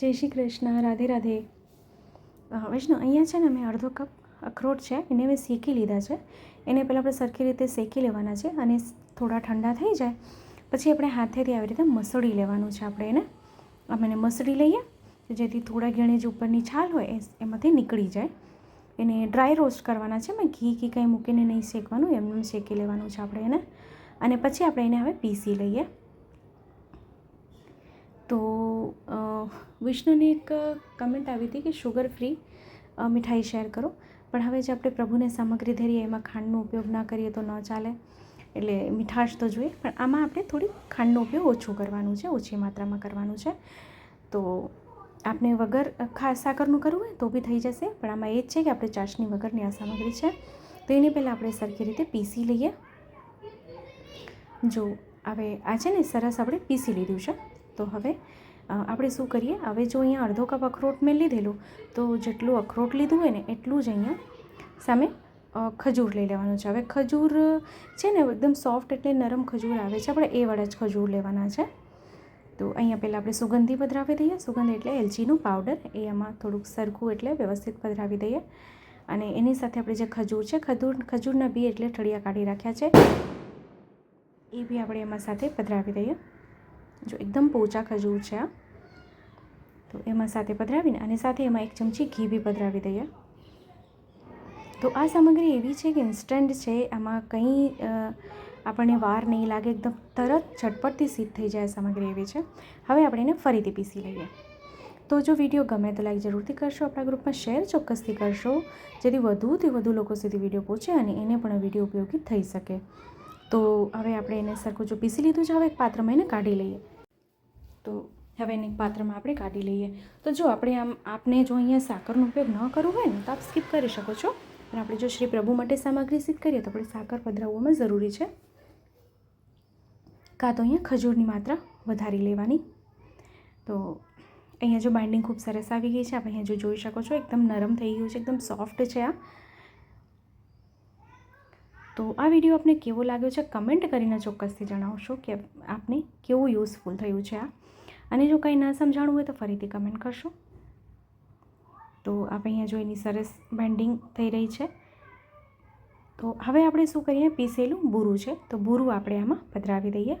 જય શ્રી કૃષ્ણ, રાધે રાધે. વૈષ્ણવ, અહીંયા છે ને મેં અડધો કપ અખરોટ છે, એને મેં શેકી લીધા છે. એને પહેલાં આપણે સરખી રીતે શેકી લેવાના છે અને થોડા ઠંડા થઈ જાય, પછી આપણે હાથેથી આવી રીતે મસળી લેવાનું છે આપણે એને. અમે એને મસળી લઈએ, જેથી થોડા ઘણી જે ઉપરની છાલ હોય એમાંથી નીકળી જાય. એને ડ્રાય રોસ્ટ કરવાના છે મેં ઘી ઘી કંઈ મૂકીને નહીં શેકવાનું એમને શેકી લેવાનું છે આપણે એને. અને પછી આપણે એને હવે પીસી લઈએ. તો વિષ્ણુની એક કમેન્ટ આવી હતી કે શુગર ફ્રી મીઠાઈ શેર કરો. પણ હવે જે આપણે પ્રભુને સામગ્રી ધરીએ, એમાં ખાંડનો ઉપયોગ ના કરીએ તો ન ચાલે. એટલે મીઠાશ તો જોઈએ, પણ આમાં આપણે થોડી ખાંડનો ઉપયોગ ઓછો કરવાનું છે, ઓછી માત્રામાં કરવાનું છે. તો આપણે વગર ખા, સાકરનું કરવું હોય તો બી થઈ જશે, પણ આમાં એ જ છે કે આપણે ચાસણી વગરની આ સામગ્રી છે. તો એની પહેલાં આપણે સરખી રીતે પીસી લઈએ. જો, હવે આ છે ને સરસ આપણે પીસી લીધું છે. તો હવે આપણે શું કરીએ? હવે જો અહીંયા અડધો કપ અખરોટ મેં લીધેલું, તો જેટલું અખરોટ લીધું હોય ને, એટલું જ અહીંયા સામે ખજૂર લઈ લેવાનું છે. હવે ખજૂર છે ને, એકદમ સોફ્ટ એટલે નરમ ખજૂર આવે છે. આપણે એ વાળા જ ખજૂર લેવાના છે. તો અહીંયા પહેલાં આપણે સુગંધી પધરાવી દઈએ. સુગંધ એટલે એલચીનું પાવડર એ એમાં થોડુંક સરખું એટલે વ્યવસ્થિત પધરાવી દઈએ. અને એની સાથે આપણે જે ખજૂર છે, ખજૂર, ખજૂરના બી એટલે ઠળિયા કાઢી રાખ્યા છે. એ બી આપણે એમાં સાથે પધરાવી દઈએ. જો એકદમ પોચા ખજૂર છે તો એમાં સાથે પધરાવીને અને સાથે એમાં એક ચમચી ઘી બી પધરાવી દઈએ. તો આ સામગ્રી એવી છે કે ઇન્સ્ટન્ટ છે, આમાં કંઈ આપણને વાર નહીં લાગે, એકદમ તરત ઝટપટથી સિદ્ધ થઈ જાય સામગ્રી એવી છે. હવે આપણે એને ફરીથી પીસી લઈએ. તો જો વીડિયો ગમે તો લાઈક જરૂરથી કરશો, આપણા ગ્રુપમાં શેર ચોક્કસથી કરશો, જેથી વધુથી વધુ લોકો સુધી વીડિયો પહોંચે અને એને પણ વીડિયો ઉપયોગી થઈ શકે. તો હવે આપણે એને સરખું જો પીસી લીધું છે, હવે એક પાત્રમાં એને કાઢી લઈએ. તો હવે એને પાત્રમાં આપણે કાઢી લઈએ. તો જો આપણે આમ આપને જો અહીંયા સાકરનો ઉપયોગ ન કરવો હોય ને, તો આપ સ્કીપ કરી શકો છો. પણ આપણે જો શ્રી પ્રભુ માટે સામગ્રી સિદ્ધ કરીએ, તો આપણે સાકર પધરાવવામાં જરૂરી છે. કાં તો અહીંયા ખજૂરની માત્રા વધારી લેવાની. તો અહીંયા જો બાઇન્ડિંગ ખૂબ સરસ આવી ગઈ છે. આપણે અહીંયા જો જોઈ શકો છો, એકદમ નરમ થઈ ગયું છે, એકદમ સોફ્ટ છે આ. તો આ વીડિયો આપને કેવો લાગ્યો છે? કમેન્ટ કરીને ચોક્કસથી જણાવશો કે આપને કેવું યુઝફુલ થયું છે આ. અને જો કંઈ ના સમજાણું હોય તો ફરીથી કમેન્ટ કરશો. તો આપણે અહીંયા જો એની સરસ બેન્ડિંગ થઈ રહી છે. તો હવે આપણે શું કરીએ? પીસેલું બૂરું છે. તો બૂરું આપણે આમાં પધરાવી દઈએ.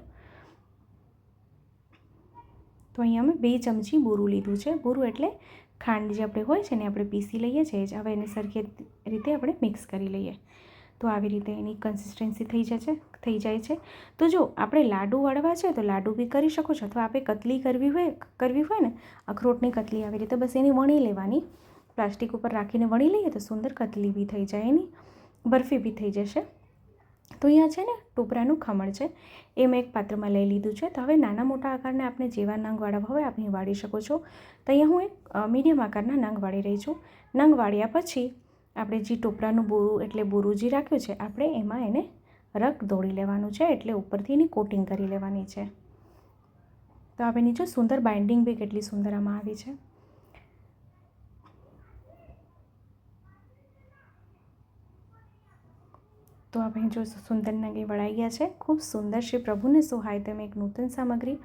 તો અહીંયા અમે બે ચમચી બૂરું લીધું છે. બૂરું એટલે ખાંડ જે આપણે હોય છે ને આપણે પીસી લઈએ છીએ. હવે એને સરખી રીતે આપણે મિક્સ કરી લઈએ. તો આવી રીતે એની કન્સિસ્ટન્સી થઈ છે, થઈ જાય છે. તો જો આપણે લાડુ વળવા છે તો લાડુ બી કરી શકો છો અથવા આપણે કતલી કરવી હોય કરવી હોય ને, અખરોટની કતલી આવી રીતે બસ એની વણી લેવાની. પ્લાસ્ટિક ઉપર રાખીને વણી લઈએ તો સુંદર કતલી બી થઈ જાય એની, બરફી બી થઈ જશે. તો અહીંયા છે ને ટોપરાનું ખમણ છે, એ મેં એક પાત્રમાં લઈ લીધું છે. તો હવે નાના મોટા આકારને આપણે જેવા નંગ વાળવા હોય આપણે વાળી શકો છો. તો અહીંયા હું એક મીડિયમ આકારના નંગ વાળી રહી છું. નંગ વાળ્યા પછી આપણે જે ટોપરાનું બોરું એટલે બોરું જે રાખ્યું છે, આપણે એમાં એને રગ દોડી લેવાનું છે, એટલે ઉપરથી એની કોટિંગ કરી લેવાની છે. તો આપણે નીચે સુંદર બાઇન્ડિંગ બી કેટલી સુંદર આમાં આવી છે. તો આપણે જો સુંદર નગે વળાઈ ગયા છે, ખૂબ સુંદર શ્રી પ્રભુને સુહાય તેમ એક નૂતન સામગ્રી.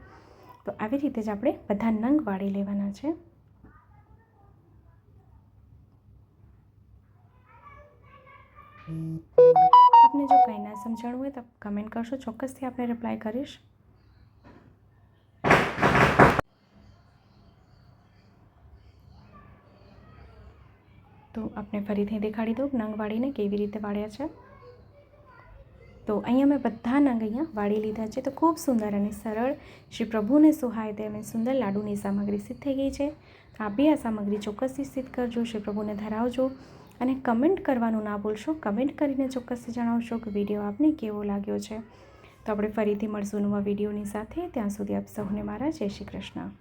તો આવી રીતે જ આપણે બધા નંગ વાળી લેવાના છે. આપને જો કંઈ ના સમજાણું હોય તો કમેન્ટ કરશો, ચોક્કસથી આપણે રિપ્લાય કરીશ. તો આપણે ફરીથી દેખાડી દઉં, નંગ વાળીને કેવી રીતે વાળ્યા છે. તો અહીંયા મેં બધા નંગ અહીંયા વાળી લીધા છે, તો ખૂબ સુંદર અને સરળ. શ્રી પ્રભુને સુહાય તેમ સુંદર લાડુની સામગ્રી સિદ્ધ થઈ ગઈ છે. આપી આ સામગ્રી ચોક્કસથી સિદ્ધ કરજો, શ્રી પ્રભુને ધરાવજો. અને કમેન્ટ કરવાનું ના ભૂલશો. કમેન્ટ કરીને ચોક્કસ જણાવશો કે વીડિયો આપને કેવો લાગ્યો છે. તો આપણે ફરીથી મળશું નવા વિડીયોની સાથે. ત્યાં સુધી આપ સૌને મારા જય શ્રી કૃષ્ણ.